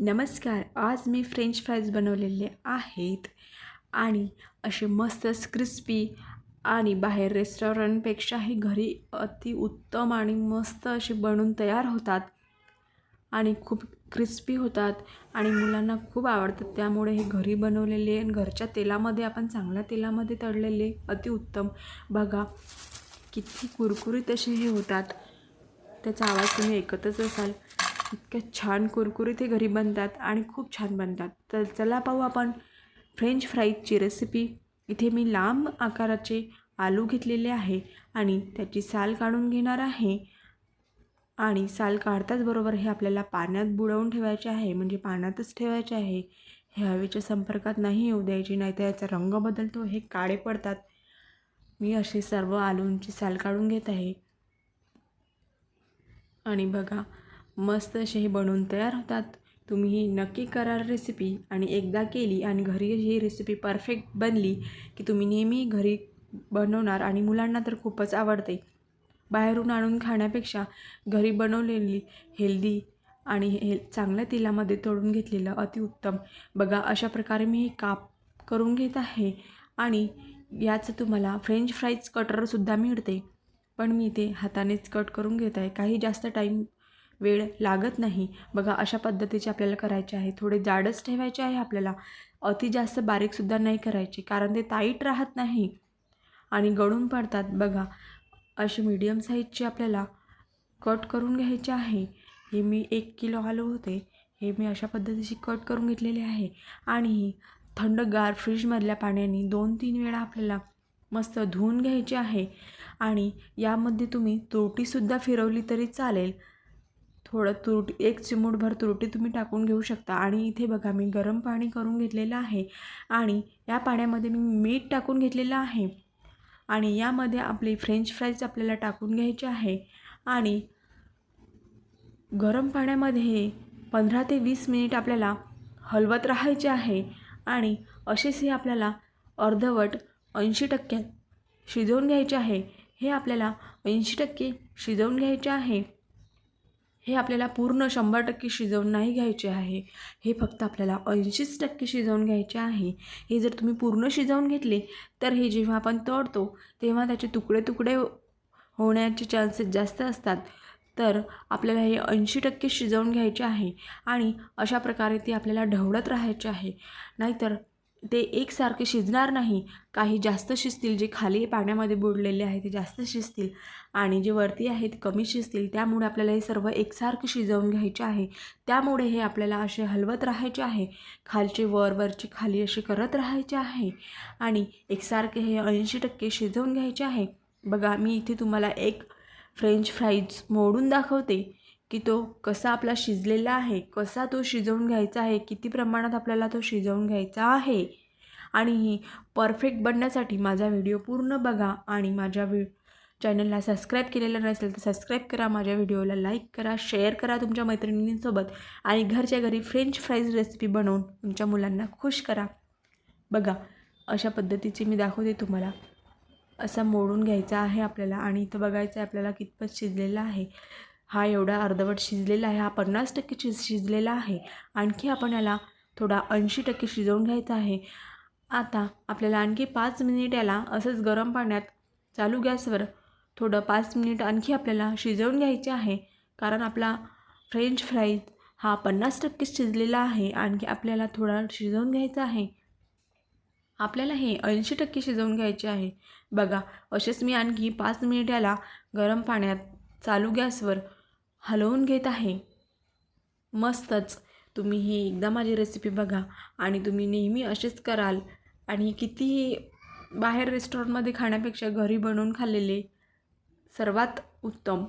नमस्कार आज मी French fries बनवलेले आहेत आणि असे मस्तच क्रिस्पी आणि बाहेर रेस्टॉरंटपेक्षाही घरी अति उत्तम आणि मस्त असे बनून तयार होतात आणि खूप क्रिस्पी होतात आणि मुलांना खूप आवडतात. त्यामुळे हे घरी बनवलेले आणि घरच्या तेलामध्ये आपण चांगल्या तेलामध्ये तळलेले अतिउत्तम बघा किती कुरकुरीत असे हे होतात. त्याचा आवाज तुम्ही ऐकतच असाल. इतक्या छान कुरकुरीत हे घरी बनतात आणि खूप छान बनतात. तर चला पाहू आपण फ्रेंच फ्राईजची रेसिपी इथे मी लांब आकाराचे आलू घेतलेले आहे आणि त्याची साल काढून घेणार आहे. आणि साल काढताच बरोबर हे आपल्याला पाण्यात बुडवून ठेवायचे आहे म्हणजे पाण्यातच ठेवायचे आहे. हे हवेच्या संपर्कात नाही येऊ द्यायचे नाही तर याचा रंग बदलतो हे काळे पडतात. मी असे सर्व आलूंची साल काढून घेत आहे. आणि बघा मस्त असे हे बनवून तयार होतात. तुम्ही ही नक्की करा रेसिपी आणि एकदा केली आणि घरी ही रेसिपी परफेक्ट बनली की तुम्ही नेहमी घरी बनवणार आणि मुलांना तर खूपच आवडते. बाहेरून आणून खाण्यापेक्षा घरी बनवलेली हेल्दी आणि हे चांगल्या तेलामध्ये तोडून घेतलेलं अतिउत्तम बघा अशा प्रकारे मी हे काप करून घेत आहे आणि याचं तुम्हाला फ्रेंच फ्राईज कटरसुद्धा मिळते. पण मी ते हातानेच कट करून घेत आहे. काही जास्त टाईम वेळ लागत नाही. बघा अशा पद्धतीचे आपल्याला करायचे आहे. थोडे जाडच ठेवायचे आहे आपल्याला. अति जास्त बारीकसुद्धा नाही करायचे कारण ते टाईट राहत नाही आणि गळून पडतात. बघा असे मीडियम साईजचे आपल्याला कट करून घ्यायचे आहे. हे मी एक किलो आलू होते. हे मी अशा पद्धतीचे कट करून घेतलेले आहे. आणि थंडगार फ्रीजमधल्या पाण्याने दोन तीन वेळा आपल्याला मस्त धुवून घ्यायचे आहे. आणि यामध्ये तुम्ही त्रुटीसुद्धा फिरवली तरी चालेल. थोडं तुरटी एक चिमूटभर तुरटी तुम्ही टाकून घेऊ शकता. आणि इथे बघा मी गरम पाणी करून घेतलेलं आहे. आणि या पाण्यामध्ये मी मीठ टाकून घेतलेलं आहे. आणि यामध्ये आपली फ्रेंच फ्राईज आपल्याला टाकून घ्यायचे आहे. आणि गरम पाण्यामध्ये पंधरा ते वीस मिनिट आपल्याला हलवत राहायचे आहे. आणि असेच हे आपल्याला अर्धवट ऐंशी टक्क्यात शिजवून घ्यायचे आहे. हे आपल्याला ऐंशी टक्के शिजवून घ्यायचे आहे. हे आपल्याला पूर्ण शंभर टक्के शिजवून नाही घ्यायचे आहे. हे फक्त आपल्याला ऐंशीच टक्के शिजवून घ्यायचे आहे. हे जर तुम्ही पूर्ण शिजवून घेतले तर हे जेव्हा आपण तळतो तेव्हा त्याचे तुकडे तुकडे होण्याचे चान्सेस जास्त असतात. तर आपल्याला हे ऐंशी टक्के शिजवून घ्यायचे आहे आणि अशा प्रकारे ती आपल्याला ढवळत राहायचे आहे. नाहीतर ते एकसारखे शिजणार नाही. काही जास्त शिजतील जे खाली पाण्यामध्ये बुडलेले आहे ते जास्त शिजतील आणि जे वरती आहेत कमी शिजतील. त्यामुळे आपल्याला हे सर्व एकसारखे शिजवून घ्यायचे आहे. त्यामुळे हे आपल्याला असे हलवत राहायचे आहे. खालचे वर वरचे खाली असे करत राहायचे आहे. आणि एकसारखे हे ऐंशी टक्के शिजवून घ्यायचे आहे. बघा मी इथे तुम्हाला एक फ्रेंच फ्राईज मोडून दाखवते. की तो कसा आपला शिजलेला आहे कसा तो शिजवून घ्यायचा आहे किती प्रमाणात आपल्याला तो शिजवून घ्यायचा आहे आणि ही परफेक्ट बनण्यासाठी माझा व्हिडिओ पूर्ण बघा आणि माझ्या व्हि चॅनलला सबस्क्राईब केलेलं नसेल तर सबस्क्राईब करा माझ्या व्हिडिओला लाईक करा शेअर करा तुमच्या मैत्रिणींसोबत आणि घरच्या घरी फ्रेंच फ्राईज रेसिपी बनवून तुमच्या मुलांना खुश करा. बघा अशा पद्धतीची मी दाखवते तुम्हाला. असा मोडून घ्यायचा आहे आपल्याला आणि इथं बघायचं आहे आपल्याला कितपत शिजलेला आहे. हा एवढा अर्धवट शिजलेला आहे हा पन्नास टक्के शिज शिजलेला आहे. आणखी आपण याला थोडा ऐंशी टक्के शिजवून घ्यायचा आहे. आता आपल्याला आणखी पाच मिनिट याला असंच गरम पाण्यात चालू गॅसवर थोडं पाच मिनिट आणखी आपल्याला शिजवून घ्यायचे आहे. कारण आपला फ्रेंच फ्राईज हा पन्नास टक्के शिजलेला आहे. आणखी आपल्याला थोडा शिजवून घ्यायचा आहे. आपल्याला हे ऐंशी टक्के शिजवून घ्यायचे आहे. बघा असेच मी आणखी पाच मिनिट याला गरम पाण्यात चालू गॅसवर हलवून घेत आहे. मस्तच. तुम्ही ही एकदा माझी रेसिपी बघा आणि तुम्ही नेहमी असेच कराल. आणि कितीही बाहेर रेस्टॉरंटमध्ये खाण्यापेक्षा घरी बनवून खाल्लेले सर्वात उत्तम.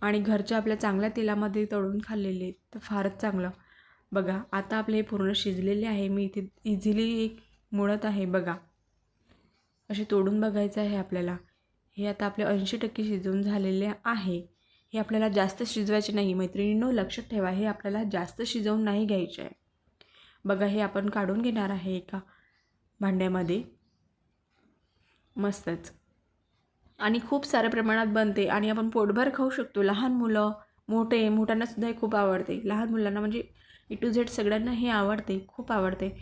आणि घरच्या आपल्या चांगल्या तेलामध्ये तळून खाल्लेले तर फारच चांगलं. बघा आता आपले हे पूर्ण शिजलेले आहे. मी इथे इझिली एक मुळत आहे. बघा. असे तोडून बघायचं आहे आपल्याला. हे आता आपले ऐंशी टक्के शिजवून झालेले आहे. हे आपल्याला जास्त शिजवायचे नाही. मैत्रिणींनो लक्षात ठेवा हे आपल्याला जास्त शिजवून नाही घ्यायचे आहे. बघा हे आपण काढून घेणार आहे एका भांड्यामध्ये. मस्तच. आणि खूप साऱ्या प्रमाणात बनते आणि आपण पोटभर खाऊ शकतो. लहान मुलं मोठे मोठ्यांनासुद्धा हे खूप आवडते. लहान मुलांना म्हणजे ए टू झेड सगळ्यांना हे आवडते खूप आवडते.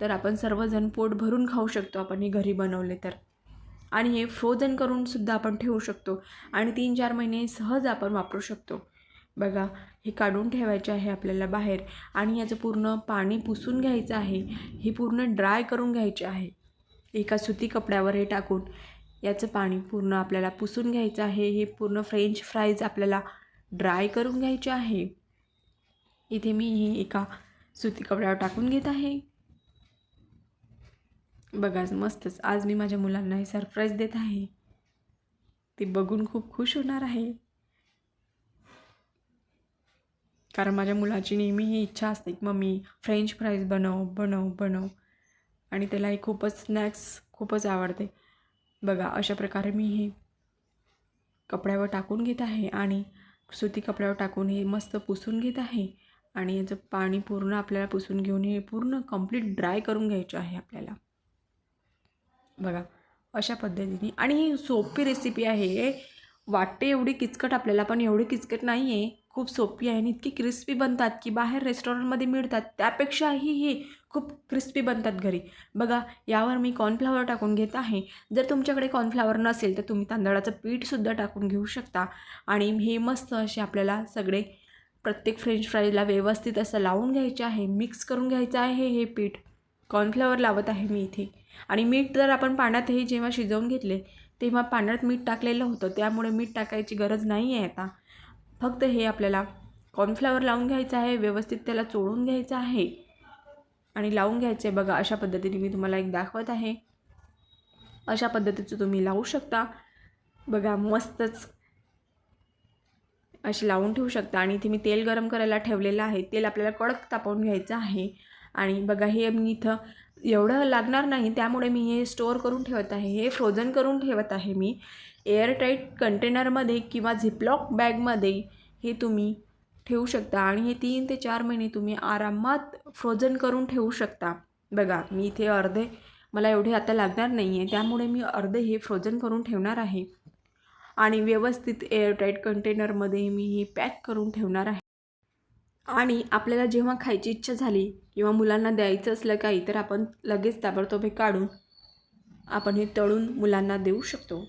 तर आपण सर्वजण पोट भरून खाऊ शकतो आपण हे घरी बनवले तर. आणि हे फ्रोझन करूनसुद्धा आपण ठेवू शकतो. आणि तीन चार महिने सहज आपण वापरू शकतो. बघा हे काढून ठेवायचे आहे आपल्याला बाहेर. आणि याचं पूर्ण पाणी पुसून घ्यायचं आहे. हे पूर्ण ड्राय करून घ्यायचे आहे. एका सुती कपड्यावर हे टाकून याचं पाणी पूर्ण आपल्याला पुसून घ्यायचं आहे. हे पूर्ण फ्रेंच फ्राईज आपल्याला ड्राय करून घ्यायचे आहे. इथे मी हे एका सुती कपड्यावर टाकून घेत आहे. बघा मस्तच. आज मी माझ्या मुलांना हे सरप्राईज देत आहे. ते बघून खूप खुश होणार आहे. कारण माझ्या मुलाची नेहमी ही इच्छा असते की मम्मी फ्रेंच फ्राईज बनव बनव बनव. आणि त्याला हे खूपच स्नॅक्स खूपच आवडते. बघा अशा प्रकारे मी हे कपड्यावर टाकून घेत आहे आणि सुती कपड्यावर टाकून हे मस्त पुसून घेत आहे. आणि याचं पाणी पूर्ण आपल्याला पुसून घेऊन हे पूर्ण कंप्लीट ड्राय करून घ्यायचं आहे आपल्याला. बघा अशा पद्धतीने. आणि ही सोपी रेसिपी आहे. वाटते एवढी किचकट आपल्याला पण एवढी किचकट नाही आहे खूप सोपी आहे आणि इतकी क्रिस्पी बनतात की बाहेर रेस्टॉरंटमध्ये मिळतात. त्यापेक्षाही हे खूप क्रिस्पी बनतात घरी. बघा यावर मी कॉर्नफ्लावर टाकून घेत आहे. जर तुमच्याकडे कॉर्नफ्लावर नसेल तर तुम्ही तांदळाचं पीठसुद्धा टाकून घेऊ शकता. आणि हे मस्त असे आपल्याला सगळे प्रत्येक फ्रेंच फ्राईजला व्यवस्थित असं लावून घ्यायचे आहे. मिक्स करून घ्यायचं आहे हे पीठ. कॉर्नफ्लावर लावत आहे मी इथे. आणि मीठ जर आपण पाण्यातही जेव्हा शिजवून घेतले तेव्हा पाण्यात मीठ टाकलेलं होतं. त्यामुळे मीठ टाकायची गरज नाही आहे आता. फक्त हे आपल्याला कॉर्नफ्लावर लावून घ्यायचं आहे व्यवस्थित त्याला चोळून घ्यायचं आहे. आणि लावून घ्यायचं आहे बघा अशा पद्धतीने मी तुम्हाला एक दाखवत आहे. अशा पद्धतीचं तुम्ही लावू शकता. बघा मस्तच. असे लावून ठेवू शकता. आणि इथे मी तेल गरम करायला ठेवलेलं आहे. तेल आपल्याला कडक तापवून घ्यायचं आहे. आणि बघा हे मी इथं एवढं लागणार नाही त्यामुळे मी हे स्टोअर करून ठेवत आहे. हे फ्रोझन करून ठेवत आहे मी. एअरटाईट कंटेनरमध्ये किंवा झिपलॉक बॅगमध्ये हे तुम्ही ठेवू शकता आणि हे तीन ते चार महिने तुम्ही आरामात फ्रोझन करून ठेवू शकता. बघा मी इथे अर्धे मला एवढे आता लागणार नाही आहे त्यामुळे मी अर्धे हे फ्रोझन करून ठेवणार आहे. आणि व्यवस्थित एअरटाईट कंटेनरमध्ये मी हे पॅक करून ठेवणार आहे. आणि आपल्याला जेव्हा खायची इच्छा झाली किंवा मुलांना द्यायचं असलं काही तर आपण लगेच ताबडतोब हे काढून आपण हे तळून मुलांना देऊ शकतो.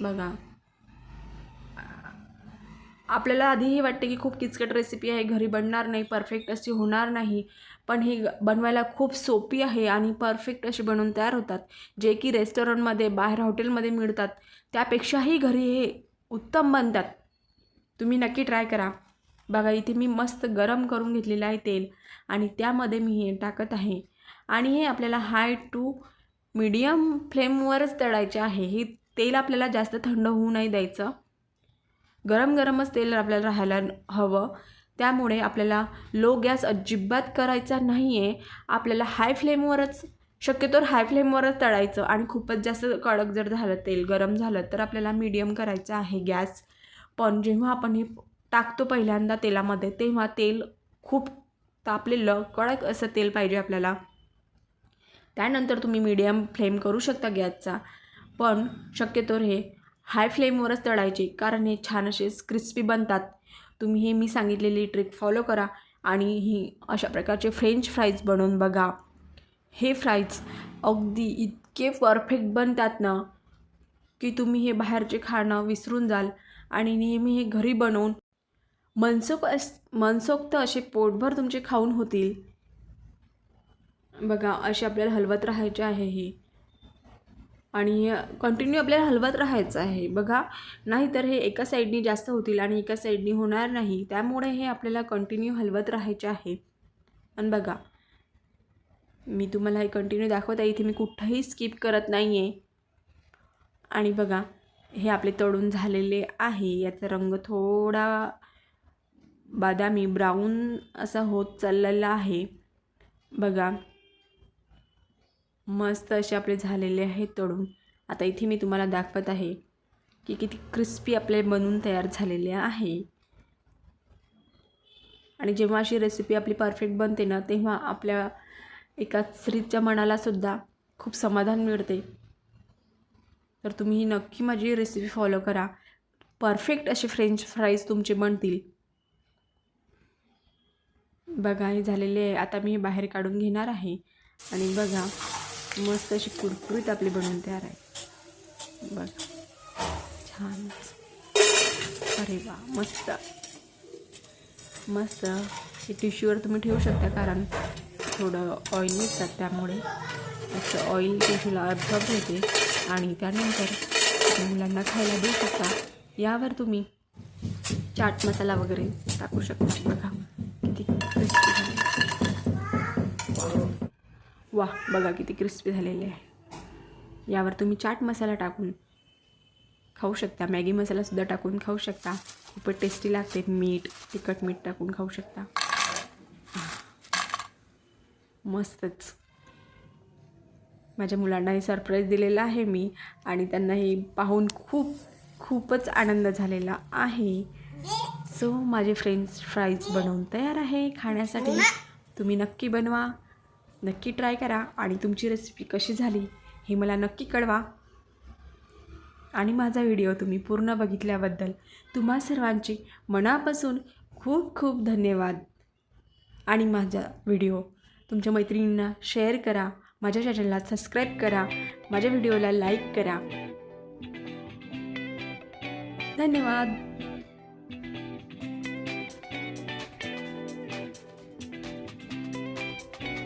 बघा. आपल्याला आधीही वाटते की खूप किचकट रेसिपी आहे घरी बनणार नाही परफेक्ट अशी होणार नाही. पण हे बनवायला खूप सोपी आहे आणि परफेक्ट अशी बनवून तयार होतात. जे की रेस्टॉरंटमध्ये बाहेर हॉटेलमध्ये मिळतात. त्यापेक्षाही घरी हे उत्तम बनतात. तुम्ही नक्की ट्राय करा. बघा इथे मी मस्त गरम करून घेतलेलं आहे तेल आणि त्यामध्ये मी हे टाकत आहे. आणि हे आपल्याला हाय टू मीडियम फ्लेमवरच तळायचे आहे. हे तेल आपल्याला जास्त थंड होऊ नाही द्यायचं. गरम गरमच तेल आपल्याला राहायला हवं. त्यामुळे आपल्याला लो गॅस अजिबात करायचा नाही आहे आपल्याला हाय फ्लेमवरच शक्यतो हाय फ्लेमवरच तळायचं आणि खूपच जास्त कडक जर झालं तेल गरम झालं तर आपल्याला मीडियम करायचं आहे गॅस. पण जेव्हा आपण हे टाकतो पहिल्यांदा तेलामध्ये तेव्हा तेल खूप तापलेलं कडक असं तेल पाहिजे आपल्याला. त्यानंतर तुम्ही मीडियम फ्लेम करू शकता गॅसचा. पण शक्यतो हे हाय फ्लेमवरच तळायचे कारण हे छान असे क्रिस्पी बनतात. तुम्ही हे मी सांगितलेली ट्रिक फॉलो करा आणि ही अशा प्रकारचे फ्रेंच फ्राईज बनवून बघा. हे फ्राईज अगदी इतके परफेक्ट बनतात ना की तुम्ही हे बाहेरचे खाणं विसरून जाल. आणि नेहमी हे घरी बनवून मनसोक्त अस मनसोक्त असे पोटभर तुमचे खाऊन होतील. बघा असे आपल्याला हलवत राहायचे आहे हे. आणि कंटिन्यू आपल्याला हलवत राहायचं आहे. बघा नाहीतर हे एका साईडनी जास्त होतील आणि एका साईडनी होणार नाही. त्यामुळे हे आपल्याला कंटिन्यू हलवत राहायचे आहे. आणि बघा मी तुम्हाला हे कंटिन्यू दाखवत आहे. इथे मी कुठंही स्किप करत नाही आहे आणि बघा हे आपले तळून झालेले आहे. याचा रंग थोडा बादामी ब्राऊन असा होत चाललेला आहे. बघा. मस्त असे आपले झालेले आहेत तळून. आता इथे मी तुम्हाला दाखवत आहे की किती क्रिस्पी आपले बनून तयार झालेले आहे. आणि जेव्हा अशी रेसिपी आपली परफेक्ट बनते ना तेव्हा आपल्या एका स्त्रीच्या मनालासुद्धा खूप समाधान मिळते. तर तुम्ही ही नक्की माझी रेसिपी फॉलो करा. परफेक्ट असे फ्रेंच फ्राईज तुमचे बनतील. बघा हे झालेले आहे. आता मी बाहेर काढून घेणार आहे. आणि बघा मस्त अशी कुरकुरीत आपली बनवून तयार आहे. बघा. छान. अरे वा मस्त. मस्त. हे टिश्यूवर तुम्ही ठेवू शकता कारण थोडं ऑइल निघतात त्यामुळे. असं ऑइल टिश्यूला अब्झॉर्ब होते आणि त्यानंतर मुलांना खायला देऊ शकता. यावर तुम्ही चाट मसाला वगैरे टाकू शकता. बघा किती क्रिस्पी झाले वा बघा किती क्रिस्पी झालेले आहे. यावर तुम्ही चाट मसाला टाकून खाऊ शकता. मॅगी मसालासुद्धा टाकून खाऊ शकता. खूपच टेस्टी लागते. मीठ तिखट मीठ टाकून खाऊ शकता. मस्तच. माझ्या मुलांनाही सरप्राईज दिलेला आहे मी आणि त्यांना हे पाहून खूप खूपच आनंद झालेला आहे. सो माझे फ्रेंड्स फ्राईज बनवून तयार आहे. खाण्यासाठी तुम्ही नक्की बनवा. नक्की ट्राय करा आणि तुमची रेसिपी कशी झाली हे मला नक्की कळवा. आणि माझा व्हिडिओ तुम्ही पूर्ण बघितल्याबद्दल तुम्हा सर्वांचे मनापासून खूप खूप धन्यवाद. आणि माझा व्हिडिओ तुमच्या मैत्रिणींना शेअर करा माझ्या चॅनलला सबस्क्राईब करा माझ्या व्हिडिओला लाईक करा. धन्यवाद.